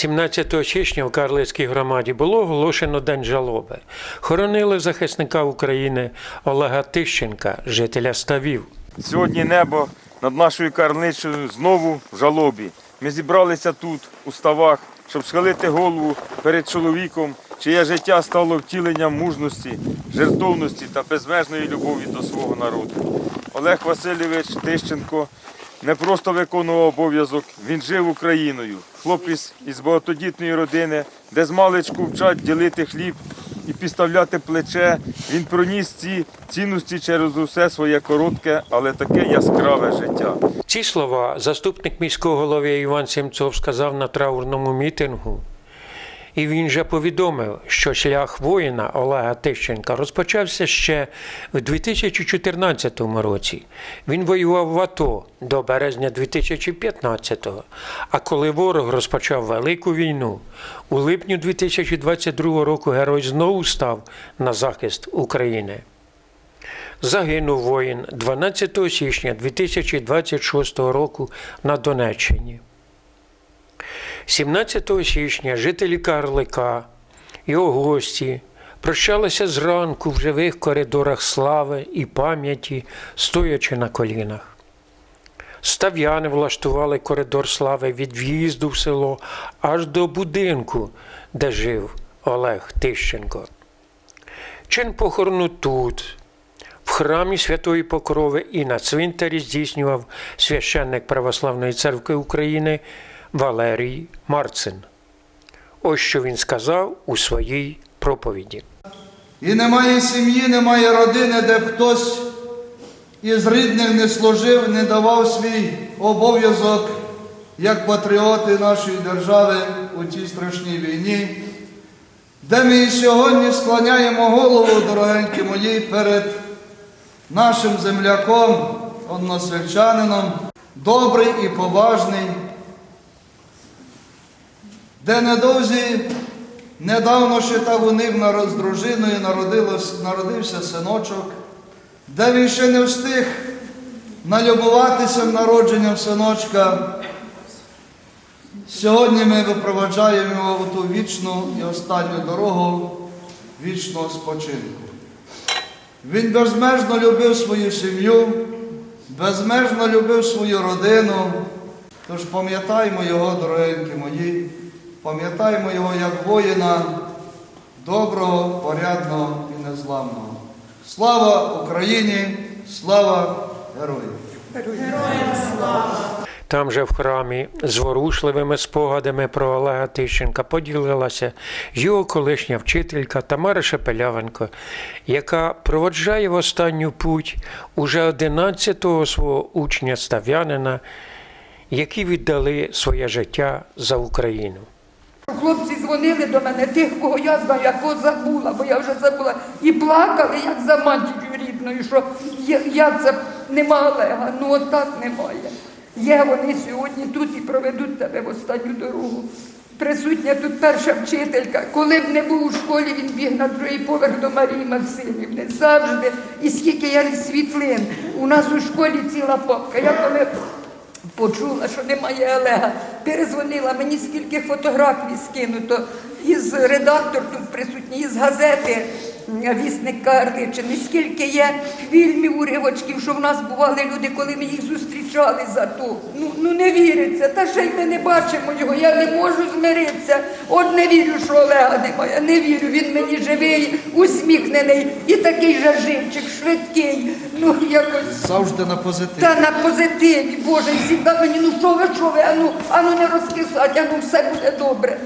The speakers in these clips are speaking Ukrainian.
17 січня в Карлицькій громаді було оголошено День жалоби. Хоронили захисника України Олега Тищенка, жителя Ставів. Сьогодні небо над нашою карничою знову в жалобі. Ми зібралися тут, у ставах, щоб схилити голову перед чоловіком, чиє життя стало втіленням мужності, жертовності та безмежної любові до свого народу. Олег Васильович Тищенко не просто виконував обов'язок, він жив Україною. Хлопець із багатодітної родини, де з маличку вчать ділити хліб і підставляти плече. Він проніс ці цінності через усе своє коротке, але таке яскраве життя. Ці слова заступник міського голови Іван Сімцов сказав на траурному мітингу. І він же повідомив, що шлях воїна Олега Тищенка розпочався ще в 2014 році. Він воював в АТО до березня 2015-го. А коли ворог розпочав велику війну, у липні 2022 року герой знову став на захист України. Загинув воїн 12 січня 2026 року на Донеччині. 17 січня жителі Карлика, його гості прощалися зранку в живих коридорах слави і пам'яті, стоячи на колінах. Став'яни влаштували коридор слави від в'їзду в село аж до будинку, де жив Олег Тищенко. Чин похорону тут, в храмі Святої Покрови і на цвинтарі здійснював священник Православної церкви України Валерій Марцин. Ось що він сказав у своїй проповіді. І немає сім'ї, немає родини, де б хтось із рідних не служив, не давав свій обов'язок як патріоти нашої держави у цій страшній війні, де ми і сьогодні склоняємо голову, дорогенькі мої, перед нашим земляком, односельчанином, добрий і поважний, де недовзі недавно ще та них з дружиною народився синочок, де він ще не встиг налюбуватися народженням синочка. Сьогодні ми випроваджаємо його в ту вічну і останню дорогу вічного спочинку. Він безмежно любив свою сім'ю, безмежно любив свою родину. Тож пам'ятаймо його, дорогенькі мої, пам'ятаймо його як воїна доброго, порядного і незламного. Слава Україні! Слава героям! Героям слава! Там же в храмі зворушливими спогадами про Олега Тищенка поділилася його колишня вчителька Тамара Шепелявенко, яка проводжає в останню путь уже 11-го свого учня став'янина, які віддали своє життя за Україну. Хлопці дзвонили до мене, тих, кого я знаю, я кого забула, бо я вже забула. І плакали, як за матір'ю рідною, що я, це нема Олега. Ну от так немає. Є вони сьогодні тут і проведуть тебе в останню дорогу. Присутня тут перша вчителька. Коли б не був у школі, він біг на другий поверх до Марії Максимівни. Завжди. І скільки я світлин. У нас у школі ціла папка. Я коли Почула, що немає Олега. Перезвонила мені скільки фотографій скинуто. Із редактор тут присутній, із газети Вісник Карличини, скільки є фільмів, уривочків, що в нас бували люди, коли ми їх зустрічали за то. Ну, ну не віриться. Та ще й ми не бачимо його. Я не можу змиритися. От не вірю, що Олега немає. Не вірю. Він мені живий, усміхнений і такий же живчик, швидкий. Ну якось. Завжди на позитиві. Та на позитиві, Боже, завжди мені, ну що ви, що ви, ану, ану не розкисать, ану все буде добре.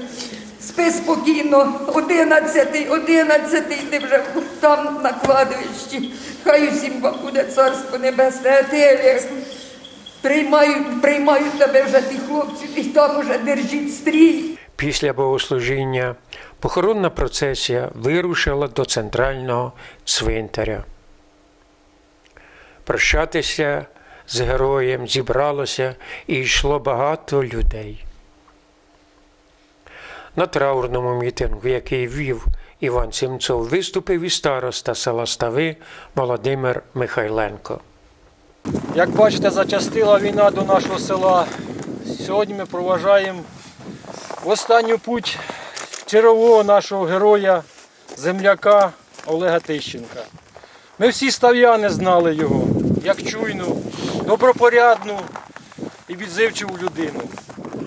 Спи спокійно, одинадцятий, одинадцятий, ти вже там на кладовищі. Хай усім буде царство небесне, а ти, Олег, приймають, приймають тебе вже ті хлопці, і там уже держіть стрій. Після богослужіння похоронна процесія вирушила до центрального цвинтаря. Прощатися з героєм зібралося і йшло багато людей. На траурному мітингу, який вів Іван Сімцов, виступив і староста села Стави Володимир Михайленко. Як бачите, зачастила війна до нашого села. Сьогодні ми проважаємо останню путь чергового нашого героя, земляка Олега Тищенка. Ми всі став'яни знали його як чуйну, добропорядну і відзивчиву людину.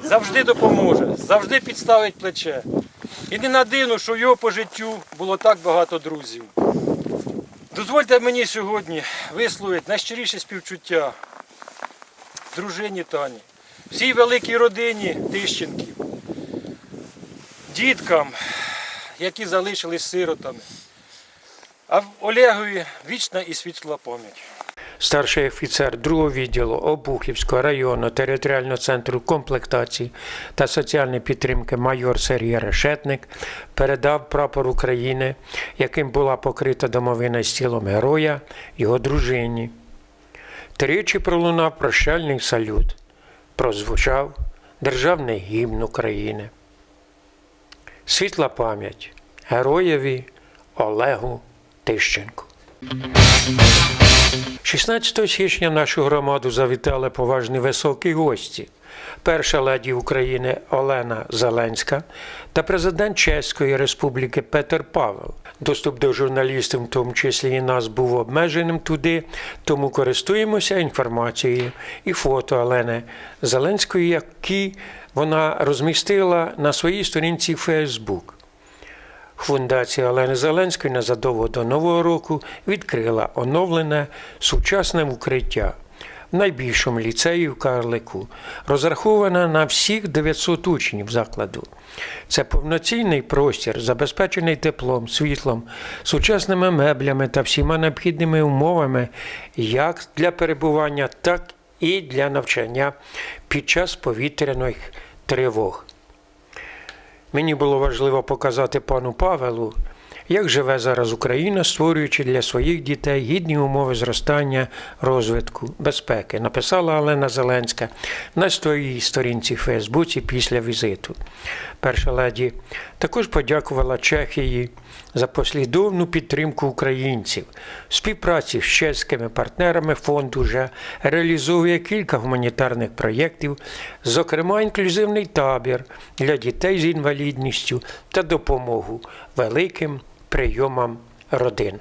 Завжди допоможе, завжди підставить плече. І не на дивно, що в його по життю було так багато друзів. Дозвольте мені сьогодні висловити найщиріше співчуття дружині Тані, всій великій родині Тищенків, діткам, які залишились сиротами, а Олегові вічна і світла пам'ять. Старший офіцер другого відділу Обухівського району територіального центру комплектації та соціальної підтримки майор Сергій Решетник передав прапор України, яким була покрита домовина з тілом героя, його дружині. Тричі пролунав прощальний салют. Прозвучав державний гімн України. Світла пам'ять героєві Олегу Тищенку. 16 січня нашу громаду завітали поважні високі гості. Перша леді України Олена Зеленська та президент Чеської Республіки Петер Павел. Доступ до журналістів, в тому числі і нас, був обмеженим туди, тому користуємося інформацією і фото Олени Зеленської, які вона розмістила на своїй сторінці Фейсбук. Фундація Олени Зеленської незадовго до Нового року відкрила оновлене сучасне укриття в найбільшому ліцеї в Карлику, розраховане на всіх 900 учнів закладу. Це повноцінний простір, забезпечений теплом, світлом, сучасними меблями та всіма необхідними умовами як для перебування, так і для навчання під час повітряних тривог. Мені було важливо показати пану Павелу, як живе зараз Україна, створюючи для своїх дітей гідні умови зростання, розвитку, безпеки, написала Олена Зеленська на своїй сторінці в Фейсбуці після візиту. Перша леді також подякувала Чехії за послідовну підтримку українців. Співпраці з чеськими партнерами фонд уже реалізовує кілька гуманітарних проєктів, зокрема інклюзивний табір для дітей з інвалідністю та допомогу великим прийомам родин.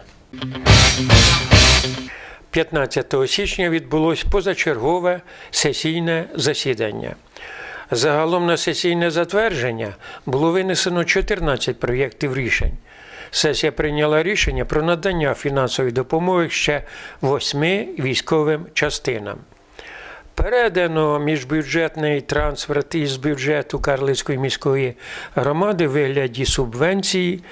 15 січня відбулось позачергове сесійне засідання. Загалом на сесійне затвердження було винесено 14 проєктів рішень. Сесія прийняла рішення про надання фінансової допомоги ще восьми військовим частинам. Передано міжбюджетний трансферт із бюджету Карлицької міської громади вигляді субвенції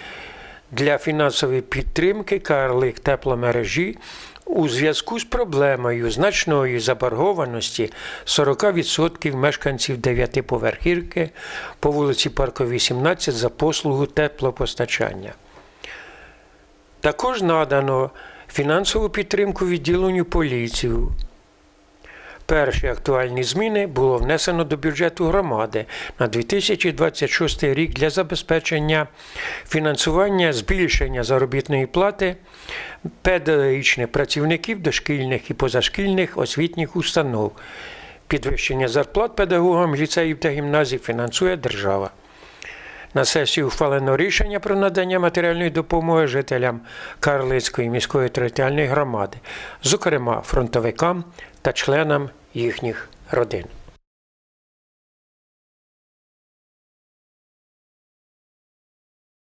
для фінансової підтримки Карлик тепломережі у зв'язку з проблемою значної заборгованості 40% мешканців дев'ятиповерхівки по вулиці Парковій, 17 за послугу теплопостачання. Також надано фінансову підтримку відділенню поліцію. Перші актуальні зміни було внесено до бюджету громади на 2026 рік для забезпечення фінансування збільшення заробітної плати педагогічних працівників дошкільних і позашкільних освітніх установ. Підвищення зарплат педагогам ліцеїв та гімназій фінансує держава. На сесію ухвалено рішення про надання матеріальної допомоги жителям Карлицької міської територіальної громади, зокрема фронтовикам та членам їхніх родин.